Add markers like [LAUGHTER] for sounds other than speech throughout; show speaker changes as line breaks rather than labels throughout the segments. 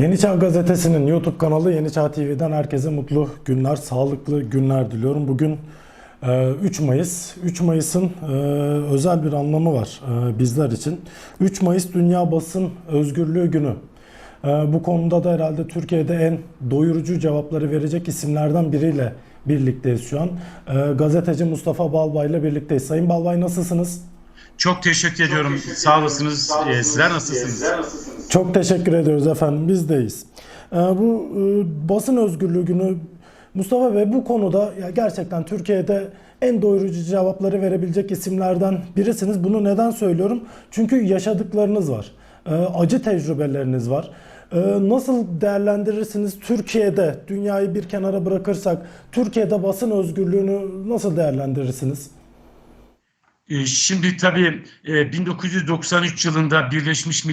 Yeni Çağ Gazetesi'nin YouTube kanalı Yeni Çağ TV'den herkese mutlu günler, sağlıklı günler diliyorum. Bugün e, 3 Mayıs. 3 Mayıs'ın e, özel bir anlamı var e, bizler için. 3 Mayıs Dünya Basın Özgürlüğü Günü. E, Bu konuda da herhalde Türkiye'de en doyurucu cevapları verecek isimlerden biriyle birlikteyiz şu an. E, Gazeteci Mustafa Balbay ile birlikteyiz. Sayın Balbay nasılsınız?
Çok teşekkür ediyorum. Sağ olasınız. Ee, sizler nasılsınız?
Çok teşekkür ediyoruz efendim. Biz deyiz. Ee, bu e, basın özgürlüğü günü Mustafa Bey bu konuda gerçekten Türkiye'de en doyurucu cevapları verebilecek isimlerden birisiniz. Bunu neden söylüyorum? Çünkü yaşadıklarınız var. Ee, acı tecrübeleriniz var. Ee, nasıl değerlendirirsiniz Türkiye'de dünyayı bir kenara bırakırsak Türkiye'de basın özgürlüğünü nasıl değerlendirirsiniz?
Şimdi tabii e, 1993 yılında Birleşmiş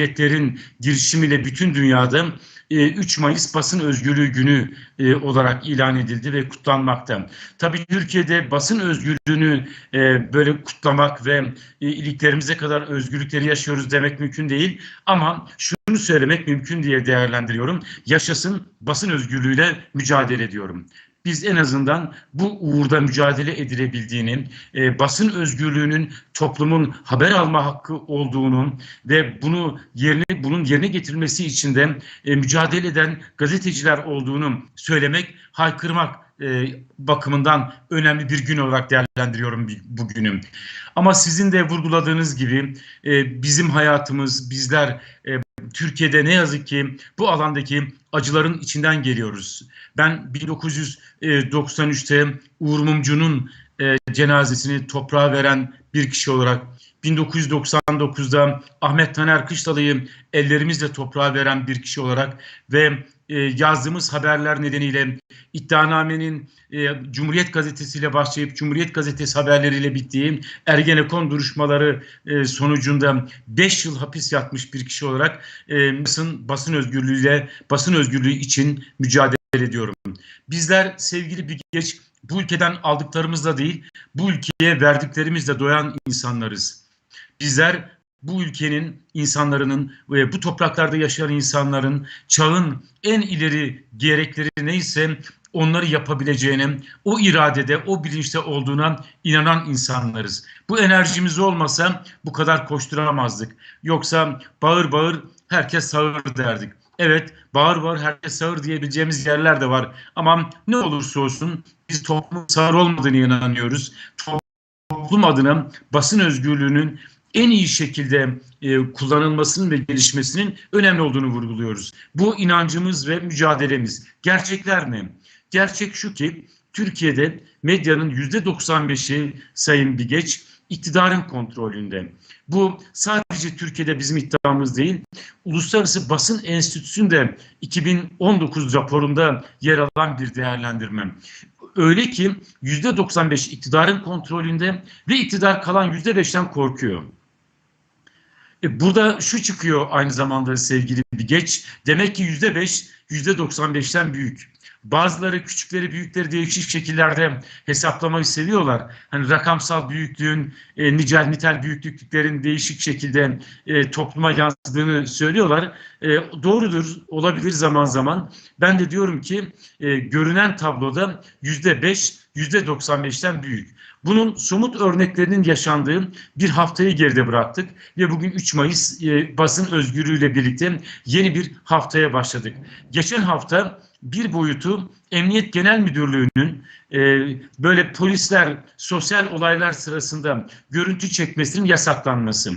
Milletler'in girişimiyle bütün dünyada e, 3 Mayıs Basın Özgürlüğü Günü e, olarak ilan edildi ve kutlanmakta. Tabii Türkiye'de basın özgürlüğünü e, böyle kutlamak ve e, iliklerimize kadar özgürlükleri yaşıyoruz demek mümkün değil. Ama şunu söylemek mümkün diye değerlendiriyorum. Yaşasın basın özgürlüğüyle mücadele ediyorum. Biz en azından bu uğurda mücadele edilebildiğini, e, basın özgürlüğünün toplumun haber alma hakkı olduğunu ve bunu yerine bunun yerine getirilmesi için de e, mücadele eden gazeteciler olduğunu söylemek, haykırmak e, bakımından önemli bir gün olarak değerlendiriyorum bi- bugünü. Ama sizin de vurguladığınız gibi e, bizim hayatımız, bizler e, Türkiye'de ne yazık ki bu alandaki acıların içinden geliyoruz. Ben 1993'te Uğur Mumcu'nun e, cenazesini toprağa veren bir kişi olarak 1999'da Ahmet Taner Kışlalı'yı ellerimizle toprağa veren bir kişi olarak ve e, yazdığımız haberler nedeniyle iddianamenin e, Cumhuriyet Gazetesi ile başlayıp Cumhuriyet Gazetesi haberleriyle bittiği Ergenekon duruşmaları e, sonucunda 5 yıl hapis yatmış bir kişi olarak e, basın, basın özgürlüğüyle basın özgürlüğü için mücadele ediyorum. Bizler sevgili bir geç bu ülkeden aldıklarımızla değil, bu ülkeye verdiklerimizle doyan insanlarız. Bizler bu ülkenin insanların ve bu topraklarda yaşayan insanların çağın en ileri gerekleri neyse onları yapabileceğine, o iradede, o bilinçte olduğuna inanan insanlarız. Bu enerjimiz olmasa bu kadar koşturamazdık. Yoksa bağır bağır herkes sağır derdik. Evet bağır bağır herkes sağır diyebileceğimiz yerler de var. Ama ne olursa olsun biz toplumun sağır olmadığını inanıyoruz. Toplum adına basın özgürlüğünün en iyi şekilde e, kullanılmasının ve gelişmesinin önemli olduğunu vurguluyoruz. Bu inancımız ve mücadelemiz. Gerçekler ne? Gerçek şu ki Türkiye'de medyanın yüzde 95'i Sayın Bigeç iktidarın kontrolünde. Bu sadece Türkiye'de bizim iddiamız değil, Uluslararası Basın Enstitüsü'nde 2019 raporunda yer alan bir değerlendirme. Öyle ki %95 iktidarın kontrolünde ve iktidar kalan %5'ten korkuyor. E, burada şu çıkıyor aynı zamanda sevgili bir geç. Demek ki yüzde beş, yüzde 95'ten büyük. Bazıları küçükleri büyükleri değişik şekillerde hesaplamayı seviyorlar. Hani rakamsal büyüklüğün, e, nicel nitel büyüklüklerin değişik şekilde e, topluma yansıdığını söylüyorlar. E, doğrudur, olabilir zaman zaman. Ben de diyorum ki e, görünen tabloda yüzde beş, yüzde 95'ten büyük. Bunun somut örneklerinin yaşandığı bir haftayı geride bıraktık ve bugün 3 Mayıs e, basın özgürlüğüyle birlikte yeni bir haftaya başladık. Geçen hafta bir boyutu Emniyet Genel Müdürlüğü'nün e, böyle polisler sosyal olaylar sırasında görüntü çekmesinin yasaklanması.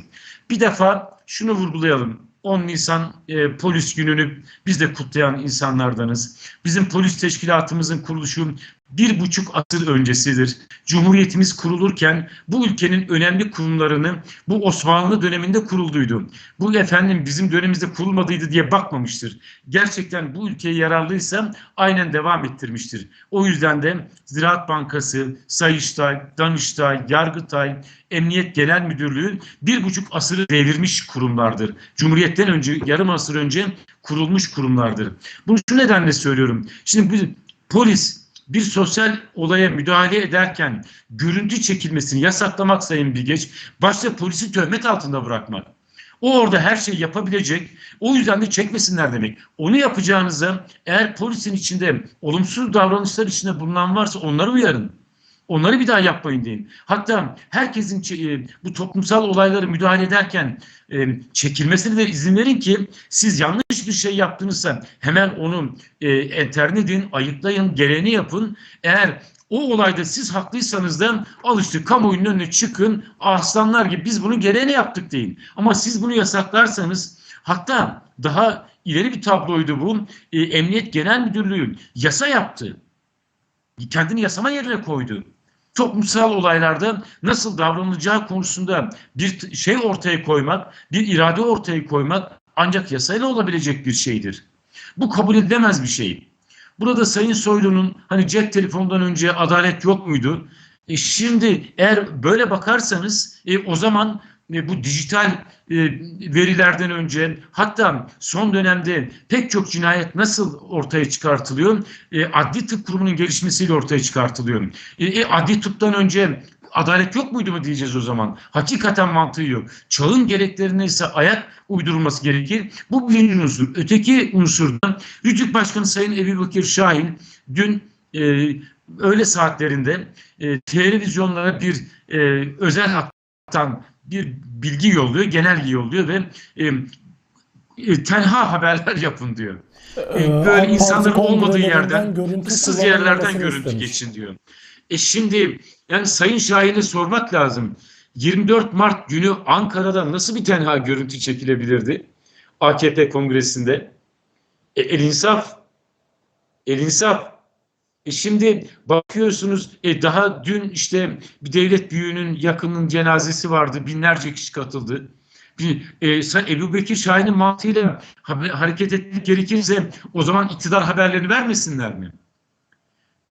Bir defa şunu vurgulayalım. 10 Nisan e, polis gününü biz de kutlayan insanlardanız. Bizim polis teşkilatımızın kuruluşu bir buçuk asır öncesidir. Cumhuriyetimiz kurulurken bu ülkenin önemli kurumlarını bu Osmanlı döneminde kurulduydu. Bu efendim bizim dönemimizde kurulmadıydı diye bakmamıştır. Gerçekten bu ülkeye yararlıysa aynen devam ettirmiştir. O yüzden de Ziraat Bankası, Sayıştay, Danıştay, Yargıtay, Emniyet Genel Müdürlüğü bir buçuk asırı devirmiş kurumlardır. Cumhuriyetten önce, yarım asır önce kurulmuş kurumlardır. Bunu şu nedenle söylüyorum. Şimdi bir polis bir sosyal olaya müdahale ederken görüntü çekilmesini yasaklamak Sayın Bilgeç, başta polisi töhmet altında bırakmak. O orada her şeyi yapabilecek. O yüzden de çekmesinler demek. Onu yapacağınıza eğer polisin içinde olumsuz davranışlar içinde bulunan varsa onları uyarın. Onları bir daha yapmayın deyin. Hatta herkesin e, bu toplumsal olaylara müdahale ederken e, çekilmesine de izin verin ki siz yanlış bir şey yaptınızsa hemen onu e, enterne edin, ayıklayın, gereğini yapın. Eğer o olayda siz haklıysanız da al işte kamuoyunun önüne çıkın aslanlar gibi biz bunu gereğini yaptık deyin. Ama siz bunu yasaklarsanız hatta daha ileri bir tabloydu bu. E, Emniyet Genel Müdürlüğü yasa yaptı. Kendini yasama yerine koydu. Toplumsal olaylarda nasıl davranılacağı konusunda bir şey ortaya koymak, bir irade ortaya koymak ancak yasayla olabilecek bir şeydir. Bu kabul edilemez bir şey. Burada Sayın Soylu'nun hani cep telefonundan önce adalet yok muydu? E şimdi eğer böyle bakarsanız e, o zaman bu dijital e, verilerden önce hatta son dönemde pek çok cinayet nasıl ortaya çıkartılıyor? E, adli tıp kurumunun gelişmesiyle ortaya çıkartılıyor. E, adli tıptan önce adalet yok muydu mu diyeceğiz o zaman. Hakikaten mantığı yok. Çağın gereklerine ise ayak uydurulması gerekir. Bu birinci unsur. Öteki unsurda Rütük Başkanı Sayın Ebu Bakır Şahin dün e, öğle saatlerinde e, televizyonlara bir e, özel hattan bir bilgi yolluyor, genelge yolluyor ve e, e, tenha haberler [LAUGHS] yapın diyor. E,
Ee,
böyle
AK
insanların olmadığı yerden, ıssız yerlerden görüntü
istemiş.
geçin diyor. E şimdi yani Sayın Şahin'e sormak lazım. 24 Mart günü Ankara'da nasıl bir tenha görüntü çekilebilirdi? AKP kongresinde. E, el insaf. El insaf. E şimdi bakıyorsunuz e, daha dün işte bir devlet büyüğünün yakının cenazesi vardı. Binlerce kişi katıldı. Bir, e, Ebu Bekir Şahin'in mantığıyla ha- hareket etmek gerekirse o zaman iktidar haberlerini vermesinler mi?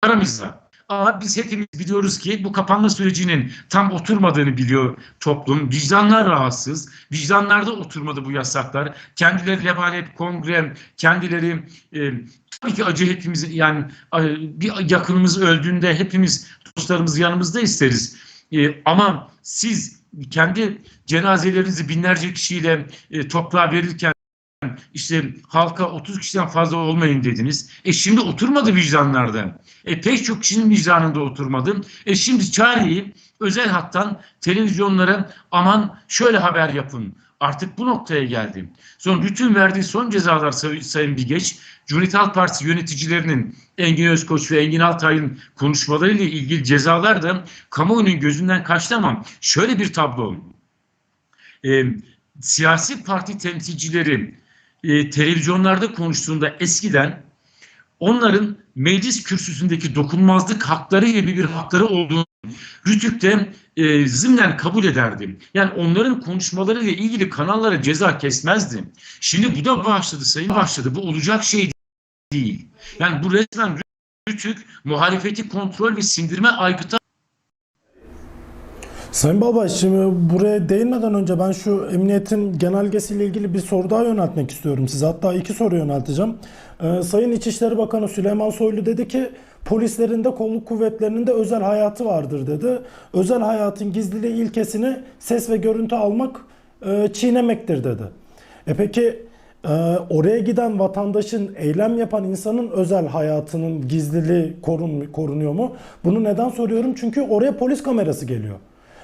Aramızda. Ama biz hepimiz biliyoruz ki bu kapanma sürecinin tam oturmadığını biliyor toplum. Vicdanlar rahatsız. Vicdanlarda oturmadı bu yasaklar. Kendileri lebalet, kongre, kendileri e, tabii ki acı hepimiz yani e, bir yakınımız öldüğünde hepimiz dostlarımız yanımızda isteriz. E, ama siz kendi cenazelerinizi binlerce kişiyle e, toprağa verirken işte halka 30 kişiden fazla olmayın dediniz. E şimdi oturmadı vicdanlarda. E pek çok kişinin vicdanında oturmadı. E şimdi çareyi özel hattan televizyonlara aman şöyle haber yapın. Artık bu noktaya geldim. Son bütün verdiği son cezalar Say- Sayın Bilgeç, Cumhuriyet Halk Partisi yöneticilerinin Engin Özkoç ve Engin Altay'ın konuşmalarıyla ilgili cezalar da kamuoyunun gözünden kaçtı ama şöyle bir tablo. E, siyasi parti temsilcileri e, televizyonlarda konuştuğunda eskiden onların meclis kürsüsündeki dokunmazlık hakları gibi bir hakları olduğunu Rütük'te e, zımnen kabul ederdi. Yani onların konuşmalarıyla ilgili kanallara ceza kesmezdi. Şimdi bu da başladı sayın başladı. Bu olacak şey değil. Yani bu resmen Rütük muhalefeti kontrol ve sindirme aygıtı
Sayın Baba şimdi buraya değinmeden önce ben şu emniyetin genelgesiyle ilgili bir soru daha yöneltmek istiyorum size. Hatta iki soru yönelteceğim. Ee, Sayın İçişleri Bakanı Süleyman Soylu dedi ki polislerin de kolluk kuvvetlerinin de özel hayatı vardır dedi. Özel hayatın gizliliği ilkesini ses ve görüntü almak e, çiğnemektir dedi. E peki e, oraya giden vatandaşın, eylem yapan insanın özel hayatının gizliliği korun, korunuyor mu? Bunu neden soruyorum? Çünkü oraya polis kamerası geliyor.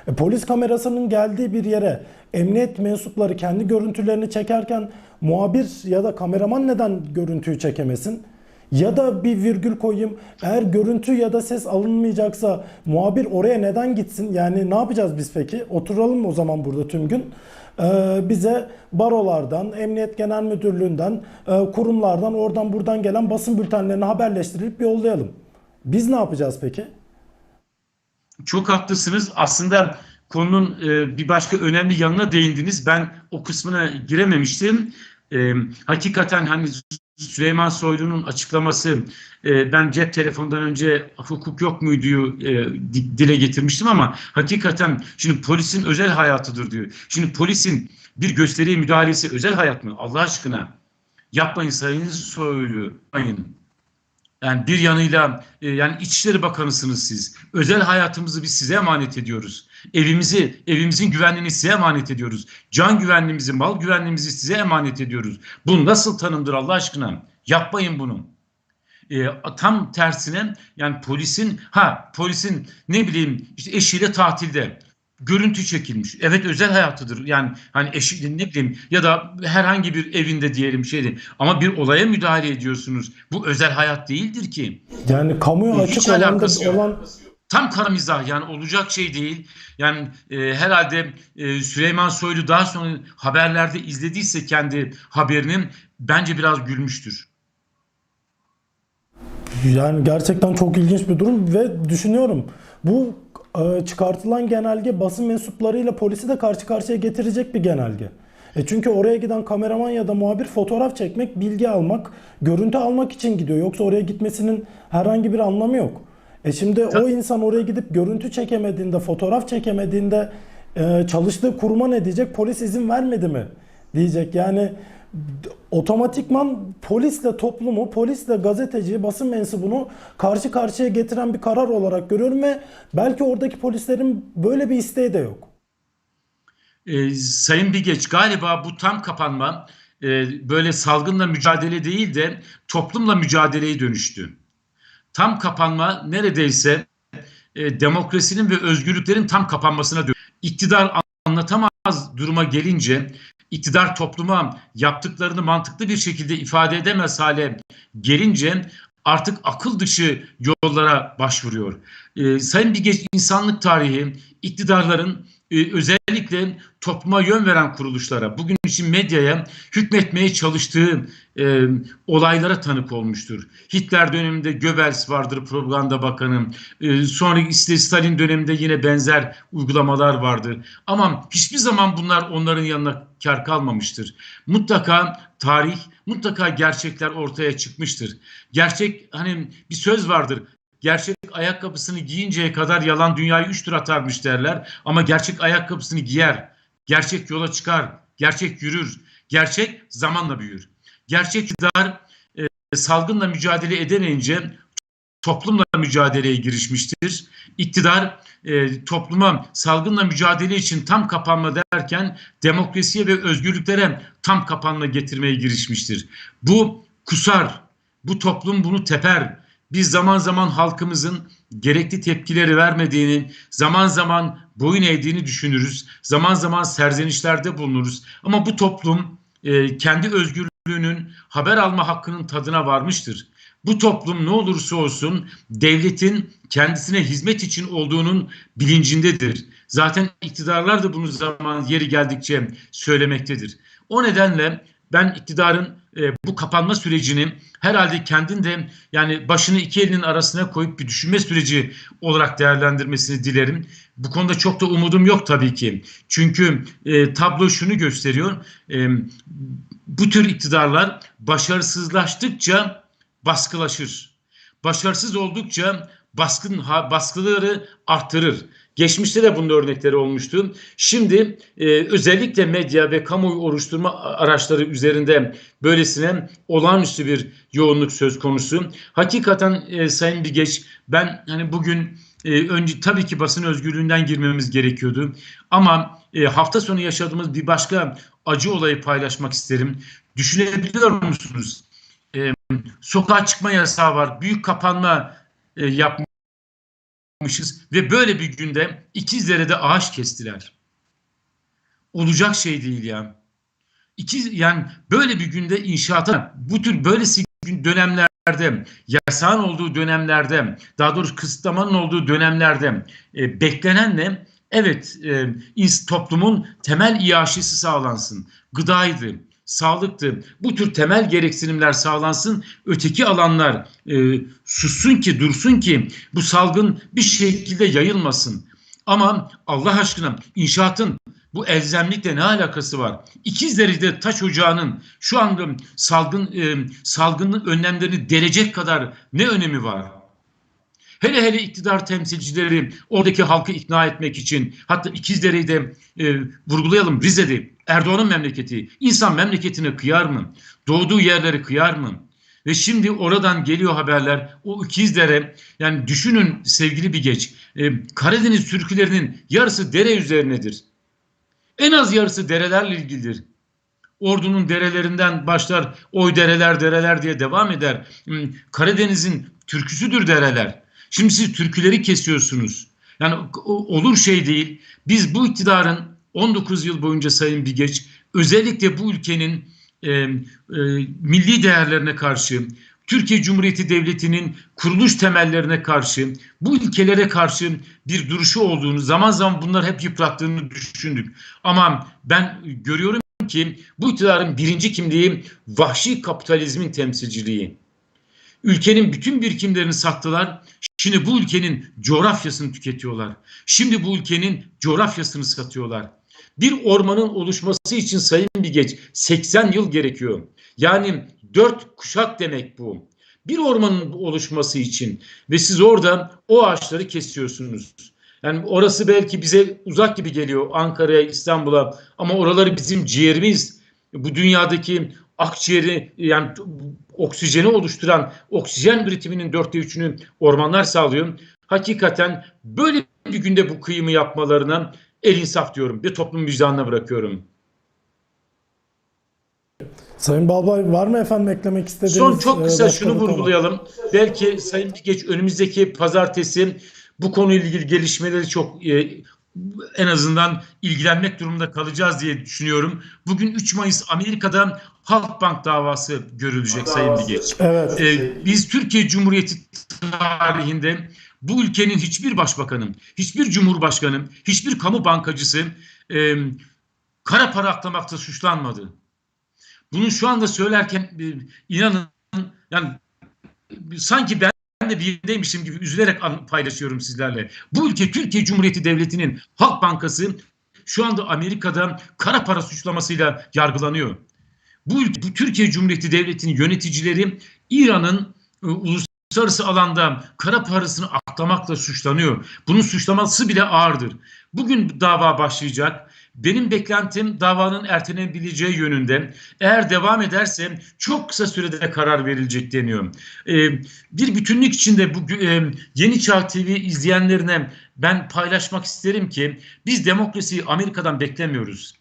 E, polis kamerasının geldiği bir yere emniyet mensupları kendi görüntülerini çekerken muhabir ya da kameraman neden görüntüyü çekemesin? Ya da bir virgül koyayım. Eğer görüntü ya da ses alınmayacaksa muhabir oraya neden gitsin? Yani ne yapacağız biz peki? Oturalım o zaman burada tüm gün? Ee, bize barolardan, Emniyet Genel Müdürlüğü'nden, e, kurumlardan, oradan buradan gelen basın bültenlerini haberleştirip yollayalım. Biz ne yapacağız peki?
Çok haklısınız. Aslında konunun e, bir başka önemli yanına değindiniz. Ben o kısmına girememiştim. E, hakikaten hani Süleyman Soylu'nun açıklaması e, ben cep telefonundan önce hukuk yok muydu e, di- dile getirmiştim ama hakikaten şimdi polisin özel hayatıdır diyor. Şimdi polisin bir gösteriye müdahalesi özel hayat mı? Allah aşkına yapmayın Sayın Soylu. Yapmayın. Yani bir yanıyla e, yani İçişleri Bakanısınız siz. Özel hayatımızı biz size emanet ediyoruz. Evimizi, evimizin güvenliğini size emanet ediyoruz. Can güvenliğimizi, mal güvenliğimizi size emanet ediyoruz. Bu nasıl tanımdır Allah aşkına? Yapmayın bunu. E, tam tersine yani polisin ha polisin ne bileyim işte eşiyle tatilde görüntü çekilmiş. Evet özel hayatıdır. Yani hani eşi ne bileyim ya da herhangi bir evinde diyelim şeydi. Ama bir olaya müdahale ediyorsunuz. Bu özel hayat değildir ki.
Yani kamuya
Hiç
açık olan, da,
alakası yok.
olan
Tam kara mizah yani olacak şey değil. Yani e, herhalde e, Süleyman Soylu daha sonra haberlerde izlediyse kendi haberini bence biraz gülmüştür.
Yani gerçekten çok ilginç bir durum ve düşünüyorum bu çıkartılan genelge basın mensuplarıyla polisi de karşı karşıya getirecek bir genelge. E çünkü oraya giden kameraman ya da muhabir fotoğraf çekmek, bilgi almak, görüntü almak için gidiyor. Yoksa oraya gitmesinin herhangi bir anlamı yok. E şimdi o insan oraya gidip görüntü çekemediğinde, fotoğraf çekemediğinde e, çalıştığı kuruma ne diyecek? Polis izin vermedi mi? Diyecek. Yani otomatikman polisle toplumu, polisle gazeteciyi, basın mensubunu karşı karşıya getiren bir karar olarak görüyorum ve belki oradaki polislerin böyle bir isteği de yok.
E, Sayın Bigeç galiba bu tam kapanma e, böyle salgınla mücadele değil de toplumla mücadeleye dönüştü. Tam kapanma neredeyse e, demokrasinin ve özgürlüklerin tam kapanmasına dönüştü. İktidar anlatamaz duruma gelince iktidar topluma yaptıklarını mantıklı bir şekilde ifade edemez hale gelince artık akıl dışı yollara başvuruyor. Ee, Sayın Bilgeç insanlık tarihi iktidarların e, özellikle topluma yön veren kuruluşlara, bugün için medyaya hükmetmeye çalıştığı e, olaylara tanık olmuştur. Hitler döneminde Goebbels vardır propaganda bakanı. E, sonra Stalin döneminde yine benzer uygulamalar vardı. Ama hiçbir zaman bunlar onların yanına kar kalmamıştır. Mutlaka tarih, mutlaka gerçekler ortaya çıkmıştır. Gerçek hani bir söz vardır. Gerçek ayakkabısını giyinceye kadar yalan dünyayı üç tur atarmış derler. Ama gerçek ayakkabısını giyer. Gerçek yola çıkar. Gerçek yürür. Gerçek zamanla büyür. Gerçek iktidar e, salgınla mücadele edemeyince toplumla mücadeleye girişmiştir. İktidar e, topluma salgınla mücadele için tam kapanma derken demokrasiye ve özgürlüklere tam kapanma getirmeye girişmiştir. Bu kusar, bu toplum bunu teper. Biz zaman zaman halkımızın gerekli tepkileri vermediğini, zaman zaman boyun eğdiğini düşünürüz. Zaman zaman serzenişlerde bulunuruz. Ama bu toplum e, kendi özgürlüğünün haber alma hakkının tadına varmıştır. Bu toplum ne olursa olsun devletin kendisine hizmet için olduğunun bilincindedir. Zaten iktidarlar da bunu zaman yeri geldikçe söylemektedir. O nedenle ben iktidarın e, bu kapanma sürecini herhalde kendinde yani başını iki elinin arasına koyup bir düşünme süreci olarak değerlendirmesini dilerim. Bu konuda çok da umudum yok tabii ki. Çünkü e, tablo şunu gösteriyor. E, bu tür iktidarlar başarısızlaştıkça baskılaşır. Başarısız oldukça baskın baskıları arttırır. Geçmişte de bunun örnekleri olmuştu. Şimdi e, özellikle medya ve kamuoyu oluşturma araçları üzerinde böylesine olağanüstü bir yoğunluk söz konusu. Hakikaten e, Sayın Bigeç ben hani bugün e, önce tabii ki basın özgürlüğünden girmemiz gerekiyordu. Ama e, hafta sonu yaşadığımız bir başka acı olayı paylaşmak isterim. Düşünebiliyor musunuz? E, sokağa çıkma yasağı var. Büyük kapanma e, yapmışız ve böyle bir günde İkizdere'de ağaç kestiler. Olacak şey değil ya. İkiz yani böyle bir günde inşaata bu tür böylesi dönemlerde yasağın olduğu dönemlerde daha doğrusu kısıtlamanın olduğu dönemlerde e, beklenen ne? Evet e, toplumun temel iaşesi sağlansın. Gıdaydı, sağlıktı. Bu tür temel gereksinimler sağlansın. Öteki alanlar e, sussun ki, dursun ki bu salgın bir şekilde yayılmasın. Ama Allah aşkına inşaatın bu elzemlikle ne alakası var? İkizdere'de taş ocağının şu anda salgın e, salgının önlemlerini delecek kadar ne önemi var? Hele hele iktidar temsilcileri oradaki halkı ikna etmek için hatta İkizdere'yi de e, vurgulayalım Rize'de Erdoğan'ın memleketi insan memleketine kıyar mı? Doğduğu yerleri kıyar mı? Ve şimdi oradan geliyor haberler. O İkizdere yani düşünün sevgili bir geç. Karadeniz türkülerinin yarısı dere üzerinedir. En az yarısı derelerle ilgilidir. Ordunun derelerinden başlar oy dereler dereler diye devam eder. Hmm, Karadeniz'in türküsüdür dereler. Şimdi siz türküleri kesiyorsunuz. Yani olur şey değil. Biz bu iktidarın 19 yıl boyunca Sayın Bigeç özellikle bu ülkenin e, e, milli değerlerine karşı, Türkiye Cumhuriyeti Devleti'nin kuruluş temellerine karşı, bu ilkelere karşı bir duruşu olduğunu, zaman zaman bunlar hep yıprattığını düşündük. Ama ben görüyorum ki bu iktidarın birinci kimliği vahşi kapitalizmin temsilciliği. Ülkenin bütün birikimlerini sattılar. Şimdi bu ülkenin coğrafyasını tüketiyorlar. Şimdi bu ülkenin coğrafyasını satıyorlar. Bir ormanın oluşması için sayın bir geç 80 yıl gerekiyor. Yani dört kuşak demek bu. Bir ormanın oluşması için ve siz orada o ağaçları kesiyorsunuz. Yani orası belki bize uzak gibi geliyor Ankara'ya, İstanbul'a ama oraları bizim ciğerimiz. Bu dünyadaki akciğeri yani oksijeni oluşturan oksijen üretiminin dörtte üçünü ormanlar sağlıyor. Hakikaten böyle bir günde bu kıyımı yapmalarına el insaf diyorum. Bir toplum vicdanına bırakıyorum.
Sayın Balbay var mı efendim eklemek istediğiniz?
Son çok kısa
başka
şunu vurgulayalım. Belki Sayın Geç önümüzdeki pazartesi bu konuyla ilgili gelişmeleri çok e, en azından ilgilenmek durumunda kalacağız diye düşünüyorum. Bugün 3 Mayıs Amerika'da Halkbank davası görülecek Sayın Bilgeç.
Evet.
Ee, biz Türkiye Cumhuriyeti tarihinde bu ülkenin hiçbir başbakanı, hiçbir cumhurbaşkanı, hiçbir kamu bankacısı e, kara para aklamakta suçlanmadı. Bunu şu anda söylerken e, inanın yani sanki ben de bir yerindeymişim gibi üzülerek an- paylaşıyorum sizlerle. Bu ülke Türkiye Cumhuriyeti Devleti'nin Halk Bankası şu anda Amerika'da kara para suçlamasıyla yargılanıyor. Bu bu Türkiye Cumhuriyeti Devleti'nin yöneticileri İran'ın e, uluslararası alanda kara parasını aklamakla suçlanıyor. Bunun suçlaması bile ağırdır. Bugün dava başlayacak. Benim beklentim davanın ertelenebileceği yönünde. Eğer devam ederse çok kısa sürede karar verilecek deniyor. Ee, bir bütünlük içinde bu e, Yeni Çağ TV izleyenlerine ben paylaşmak isterim ki biz demokrasiyi Amerika'dan beklemiyoruz.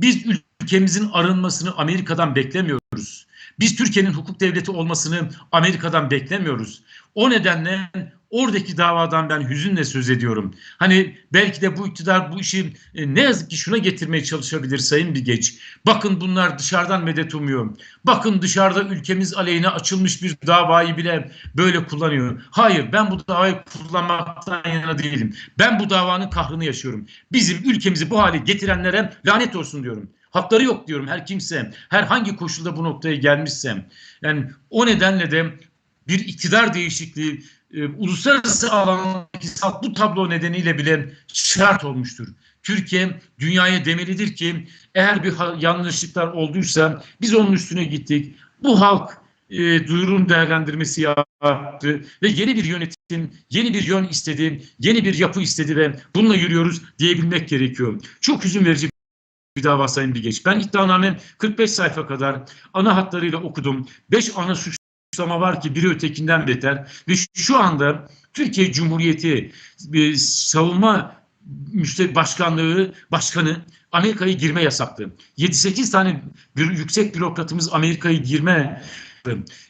Biz ülkemizin arınmasını Amerika'dan beklemiyoruz. Biz Türkiye'nin hukuk devleti olmasını Amerika'dan beklemiyoruz. O nedenle oradaki davadan ben hüzünle söz ediyorum. Hani belki de bu iktidar bu işi e, ne yazık ki şuna getirmeye çalışabilir Sayın Bigeç. Bakın bunlar dışarıdan medet umuyor. Bakın dışarıda ülkemiz aleyhine açılmış bir davayı bile böyle kullanıyor. Hayır ben bu davayı kullanmaktan yana değilim. Ben bu davanın kahrını yaşıyorum. Bizim ülkemizi bu hale getirenlere lanet olsun diyorum. Hakları yok diyorum her kimse. Herhangi koşulda bu noktaya gelmişsem. Yani o nedenle de bir iktidar değişikliği e, uluslararası alandaki bu tablo nedeniyle bile şart olmuştur. Türkiye dünyaya demelidir ki eğer bir yanlışlıklar olduysa biz onun üstüne gittik. Bu halk e, duyurun değerlendirmesi yaptı ve yeni bir yönetim, yeni bir yön istedi, yeni bir yapı istedi ve bununla yürüyoruz diyebilmek gerekiyor. Çok hüzün verici bir dava Sayın Bilgeç. Ben iddianamem 45 sayfa kadar ana hatlarıyla okudum. 5 ana suçlama var ki biri ötekinden beter ve şu anda Türkiye Cumhuriyeti e, savunma başkanlığı başkanı Amerika'ya girme yasaktı. 7-8 tane bir yüksek bürokratımız Amerika'ya girme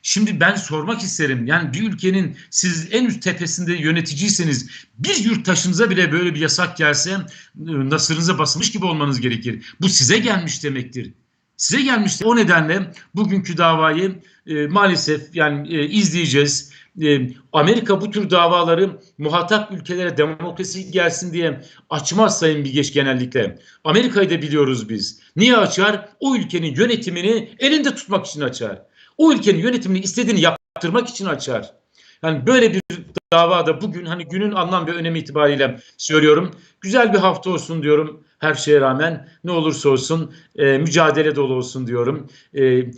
Şimdi ben sormak isterim. Yani bir ülkenin siz en üst tepesinde yöneticiyseniz bir yurttaşınıza bile böyle bir yasak gelse e, nasırınıza basmış gibi olmanız gerekir. Bu size gelmiş demektir. Size gelmişti. O nedenle bugünkü davayı e, maalesef yani e, izleyeceğiz. E, Amerika bu tür davaları muhatap ülkelere demokrasi gelsin diye açmaz Sayın Bilgeç genellikle. Amerika'yı da biliyoruz biz. Niye açar? O ülkenin yönetimini elinde tutmak için açar. O ülkenin yönetimini istediğini yaptırmak için açar. Yani böyle bir davada bugün hani günün anlam ve önemi itibariyle söylüyorum. Güzel bir hafta olsun diyorum her şeye rağmen. Ne olursa olsun e, mücadele dolu olsun diyorum. E, e,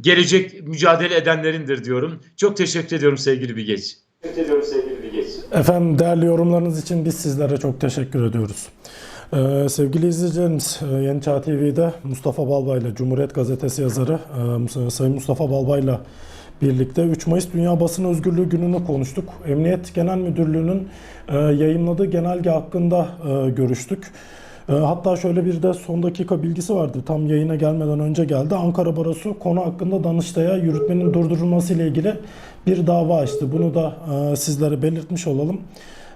gelecek mücadele edenlerindir diyorum. Çok teşekkür ediyorum sevgili Bilgeç. Teşekkür ediyorum sevgili Bilgeç.
Efendim değerli yorumlarınız için biz sizlere çok teşekkür ediyoruz. Ee, sevgili izleyicilerimiz e, Yeni Çağ TV'de Mustafa Balbay'la Cumhuriyet Gazetesi yazarı e, Mus- Sayın Mustafa Balbay'la birlikte 3 Mayıs Dünya Basın Özgürlüğü Günü'nü konuştuk. Emniyet Genel Müdürlüğü'nün e, yayınladığı genelge hakkında e, görüştük. E, Hatta şöyle bir de son dakika bilgisi vardı. Tam yayına gelmeden önce geldi. Ankara Barosu konu hakkında Danıştay'a yürütmenin durdurulması ile ilgili bir dava açtı. Bunu da e, sizlere belirtmiş olalım.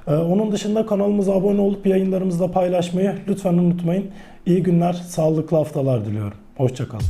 E, Onun dışında kanalımıza abone olup yayınlarımızı da paylaşmayı lütfen unutmayın. İyi günler, sağlıklı haftalar diliyorum. Hoşçakalın.